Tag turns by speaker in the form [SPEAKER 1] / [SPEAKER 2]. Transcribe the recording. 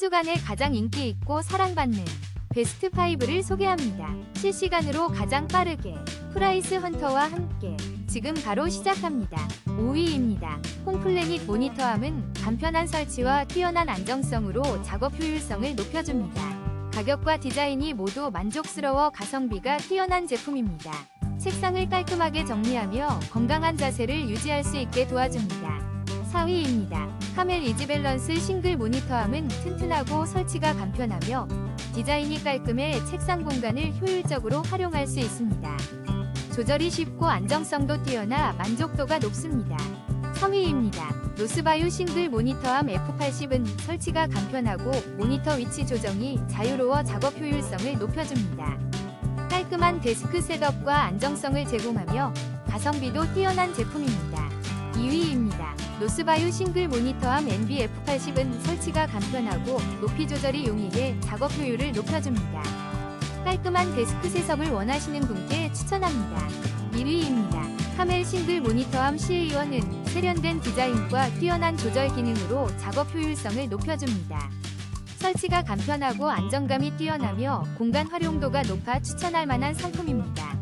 [SPEAKER 1] 주간에 가장 인기 있고 사랑받는 베스트 5를 소개합니다. 실시간으로 가장 빠르게 프라이스 헌터와 함께 지금 바로 시작합니다. 5위입니다. 홈플래닛 모니터함은 간편한 설치와 뛰어난 안정성으로 작업 효율성을 높여줍니다. 가격과 디자인이 모두 만족스러워 가성비가 뛰어난 제품입니다. 책상을 깔끔하게 정리하며 건강한 자세를 유지할 수 있게 도와줍니다. 4위입니다. 카멜 이지밸런스 싱글 모니터함은 튼튼하고 설치가 간편하며 디자인이 깔끔해 책상 공간을 효율적으로 활용할 수 있습니다. 조절이 쉽고 안정성도 뛰어나 만족도가 높습니다. 3위입니다. 노스바유 싱글 모니터함 F80은 설치가 간편하고 모니터 위치 조정이 자유로워 작업 효율성을 높여줍니다. 깔끔한 데스크 셋업과 안정성을 제공하며 가성비도 뛰어난 제품입니다. 2위입니다. 노스바유 싱글 모니터함 NB-F80은 설치가 간편하고 높이 조절이 용이해 작업 효율을 높여줍니다. 깔끔한 데스크 세석을 원하시는 분께 추천합니다. 1위입니다. 카멜 싱글 모니터함 CA1은 세련된 디자인과 뛰어난 조절 기능으로 작업 효율성을 높여줍니다. 설치가 간편하고 안정감이 뛰어나며 공간 활용도가 높아 추천할 만한 상품입니다.